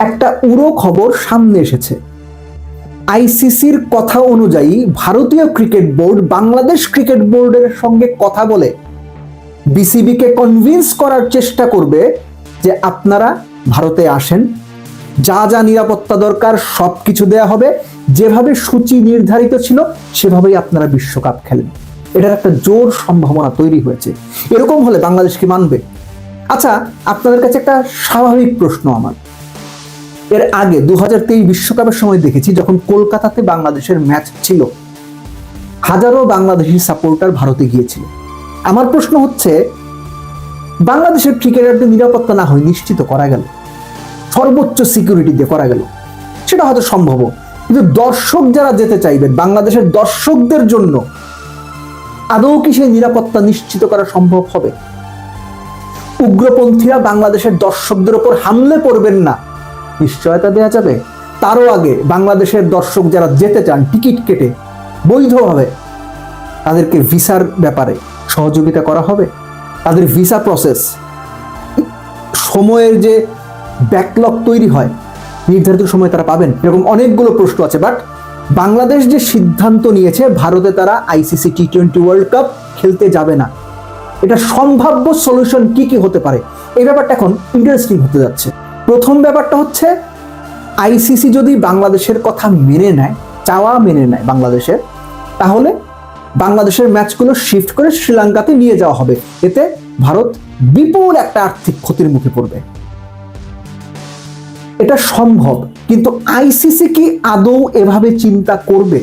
একটা উড়ো খবর সামনে এসেছে। আইসিসির কথা অনুযায়ী ভারতীয় ক্রিকেট বোর্ড বাংলাদেশ ক্রিকেট বোর্ডের সঙ্গে কথা বলে বিসিবিকে কনভিন্স করার চেষ্টা করবে যে আপনারা ভারতে আসেন। যা যা নিরাপত্তা দরকার সব কিছু দেয়া হবে। যেভাবে সূচি নির্ধারিত ছিল, সেভাবেই আপনারা বিশ্বকাপ খেলেন। এটার একটা জোর সম্ভাবনা তৈরি হয়েছে। এরকম হলে বাংলাদেশ কি মানবে? আচ্ছা আপনাদের কাছে একটা স্বাভাবিক প্রশ্ন আমার। এর আগে দু বিশ্বকাপের সময় দেখেছি যখন কলকাতাতে বাংলাদেশের ম্যাচ ছিল। হাজারো বাংলাদেশি সাপোর্টার ভারতে গিয়েছিল। আমার প্রশ্ন হচ্ছে, বাংলাদেশের ক্রিকেটারদের নিরাপত্তা না হয় নিশ্চিত করা গেল? সর্বোচ্চ সিকিউরিটি দিয়ে করা গেল? সেটা হয়তো সম্ভব। কিন্তু দর্শক যারা যেতে চাইবেন, বাংলাদেশের দর্শকদের জন্য আদৌ কি সেই নিরাপত্তা নিশ্চিত করা সম্ভব হবে? উগ্রপন্থীরা বাংলাদেশের দর্শকদের ওপর হামলে পড়বেন না। নিশ্চয়তা দেওয়া যাবে? তারও আগে বাংলাদেশের দর্শক যারা যেতে চান, টিকিট কেটে বৈধভাবে তাদেরকে ভিসার ব্যাপারে সহযোগিতা করা হবে। তাদের ভিসা প্রসেস, সময়ের যে ব্যাকলগ তৈরি হয়, নির্ধারিত সময় তারা পাবেন। এরকম অনেকগুলো প্রশ্ন আছে বাট বাংলাদেশ যে সিদ্ধান্ত নিয়েছে, ভারতে তারা ICC T twenty World Cup খেলতে যাবে না। এটা সম্ভাব্য সলিউশন কি কি হতে পারে? এই ব্যাপারটা এখন ইন্টারেস্টিং হতে যাচ্ছে। প্রথম ব্যাপারটা হচ্ছে, আইসিসি যদি বাংলাদেশের কথা মেনে নেয়, চাওয়া মেনে নেয় বাংলাদেশের, তাহলে বাংলাদেশের ম্যাচগুলো শিফট করে শ্রীলঙ্কাতে নিয়ে যাওয়া হবে। এতে ভারত বিপুল একটা আর্থিক ক্ষতির মুখে পড়বে। এটা সম্ভব, কিন্তু আইসিসি কি আদৌ এভাবে চিন্তা করবে?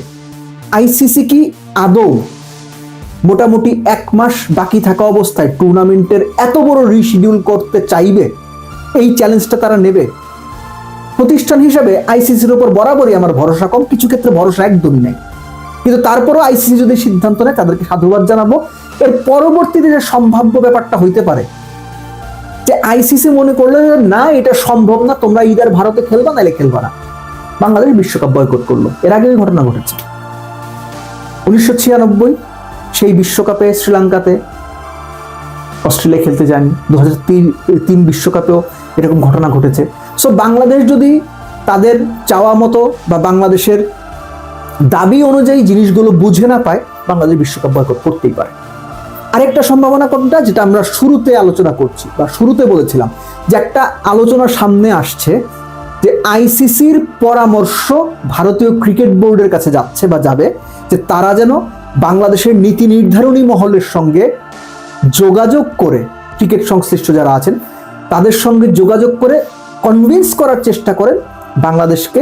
আইসিসি কি আদৌ মোটামুটি এক মাস বাকি থাকা অবস্থায় টুর্নামেন্টের এত বড় রিশিডিউল করতে চাইবে? এই চ্যালেঞ্জটা তারা নেবে। প্রতিষ্ঠান হিসাবে আইসিসির উপর বরাবরই আমার ভরসা কম, কিছু ক্ষেত্রে ভরসা একদমই নেই। কিন্তু তারপরও আইসিসি যদি সিদ্ধান্ত নেয়, তাদেরকে সাধুবাদ জানাব। এর পরবর্তীতে যে সম্ভাব্য ব্যাপারটা হইতে পারে, যে আইসিসি মনে করল যে, না, এটা সম্ভব না, তোমরা ইদার ভারতে খেলবা, নাহলে খেলবা না। বাংলাদেশ বিশ্বকাপ বয়কট করল। এর আগে ঘটনা ঘটেছে। উনিশশো ছিয়ানব্বই, সেই বিশ্বকাপে শ্রীলঙ্কাতে অস্ট্রেলিয়া খেলতে যায়নি। দু হাজার তিন বিশ্বকাপেও এরকম ঘটনা ঘটেছে। সো বাংলাদেশ যদি তাদের চাওয়া মতো বা বাংলাদেশের দাবি অনুযায়ী জিনিসগুলো বুঝে না পায়, বাংলাদেশ বিশ্বকাপ বয়কট করতেই পারে। আরেকটা সম্ভাবনা কোনটা যেটা আমরা শুরুতে আলোচনা করছি বা শুরুতে বলেছিলাম, যে একটা আলোচনা সামনে আসছে যে আইসিসির পরামর্শ ভারতীয় ক্রিকেট বোর্ডের কাছে যাচ্ছে বা যাবে, যে তারা যেন বাংলাদেশের নীতি নির্ধারণী মহলের সঙ্গে যোগাযোগ করে ক্রিকেট সংশ্লিষ্ট যারা আছেন তাদের সঙ্গে যোগাযোগ করে কনভিন্স করার চেষ্টা করেন বাংলাদেশকে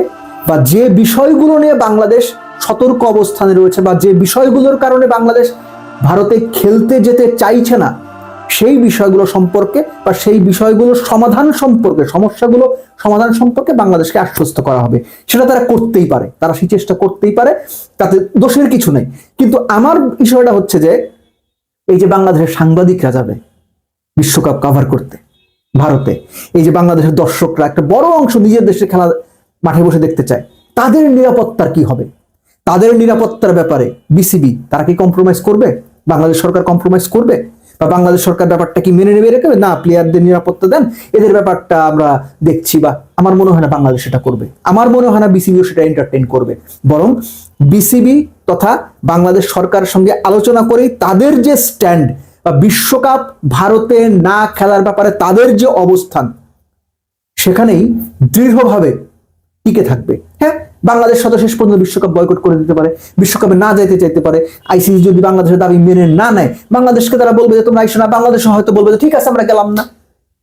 বা যে বিষয়গুলো নিয়ে বাংলাদেশ সতর্ক অবস্থানে রয়েছে বা যে বিষয়গুলোর কারণে বাংলাদেশ ভারতে খেলতে যেতে চাইছে না, সেই বিষয়গুলো সম্পর্কে বা সেই বিষয়গুলোর সমাধান সম্পর্কে, সমস্যাগুলো সমাধান সম্পর্কে বাংলাদেশকে আশ্বস্ত করা হবে। সেটা তারা করতেই পারে, তারা সেই চেষ্টা করতেই পারে, তাতে দোষের কিছু নেই। কিন্তু আমার বিষয়টা হচ্ছে যে, এই যে বাংলাদেশের সাংবাদিকরা যাবে বিশ্বকাপ কভার করতে ভারতে। এই যে বাংলাদেশের দর্শকরা একটা বড় অংশ নিজের দেশে খেলা মাঠে বসে দেখতে চায়, তাদের নিরাপত্তার কি হবে? তাদের নিরাপত্তার ব্যাপারে বিসিবি তারা কি কম্প্রোমাইজ করবে? বাংলাদেশ সরকার কম্প্রোমাইজ করবে? বা বাংলাদেশ সরকার ব্যাপারটা কি মেনে নেবে রেখে না প্লেয়ারদের নিরাপত্তা দেন। এদের ব্যাপারটা আমরা দেখছি বা আমার মনে হয় না বাংলাদেশ সেটা করবে। আমার মনে হয় না বিসিবিও সেটা এন্টারটেইন করবে। বরং বিসিবি তথা বাংলাদেশ সরকারের সঙ্গে আলোচনা করেই তাদের যে স্ট্যান্ড বিশ্বকাপ ভারতে না খেলার ব্যাপারে তাদের যে অবস্থান, সেখানেই দৃঢ়ভাবে টিকে থাকবে। হ্যাঁ বাংলাদেশ শত শেষ পর্যন্ত বিশ্বকাপ বয়কট করে দিতে পারে, বিশ্বকাপে না যেতে চাইতে পারে। আইসিসি যদি বাংলাদেশের দাবি মেনে না নেয়, বাংলাদেশকে তারা বলবে যে, তোমরা আইসো না বাংলাদেশ হয়তো বলবে যে, ঠিক আছে, আমরা গেলাম না।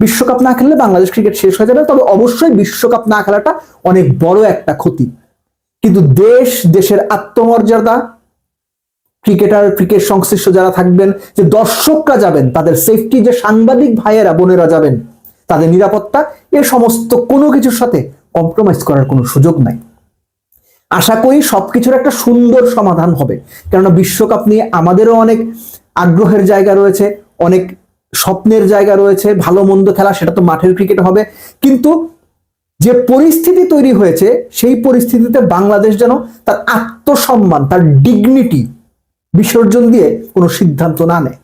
বিশ্বকাপ না খেললে বাংলাদেশ ক্রিকেট শেষ হয়ে যাবে। তবে অবশ্যই বিশ্বকাপ না খেলাটা অনেক বড় একটা ক্ষতি। কিন্তু দেশ, দেশের আত্মমর্যাদা ক্রিকেটার, ক্রিকেট সংশ্লিষ্ট যারা থাকবেন, যে দর্শকরা যাবেন, তাদের সেফটি যে সাংবাদিক ভাইয়েরা, বোনেরা যাবেন, তাদের নিরাপত্তা, এ সমস্ত কোনো কিছুর সাথে কম্প্রোমাইজ করার কোনো সুযোগ নাই। আশা করি সবকিছুর একটা সুন্দর সমাধান হবে। কেননা বিশ্বকাপ নিয়ে আমাদেরও অনেক আগ্রহের জায়গা রয়েছে, অনেক স্বপ্নের জায়গা রয়েছে, ভালো মন্দ খেলা, সেটা তো মাঠের ক্রিকেট হবে। কিন্তু যে পরিস্থিতি তৈরি হয়েছে, সেই পরিস্থিতিতে বাংলাদেশ যেন তার আত্মসম্মান, তার ডিগনিটি বিসর্জন দিয়ে কোনো সিদ্ধান্ত না নেয়।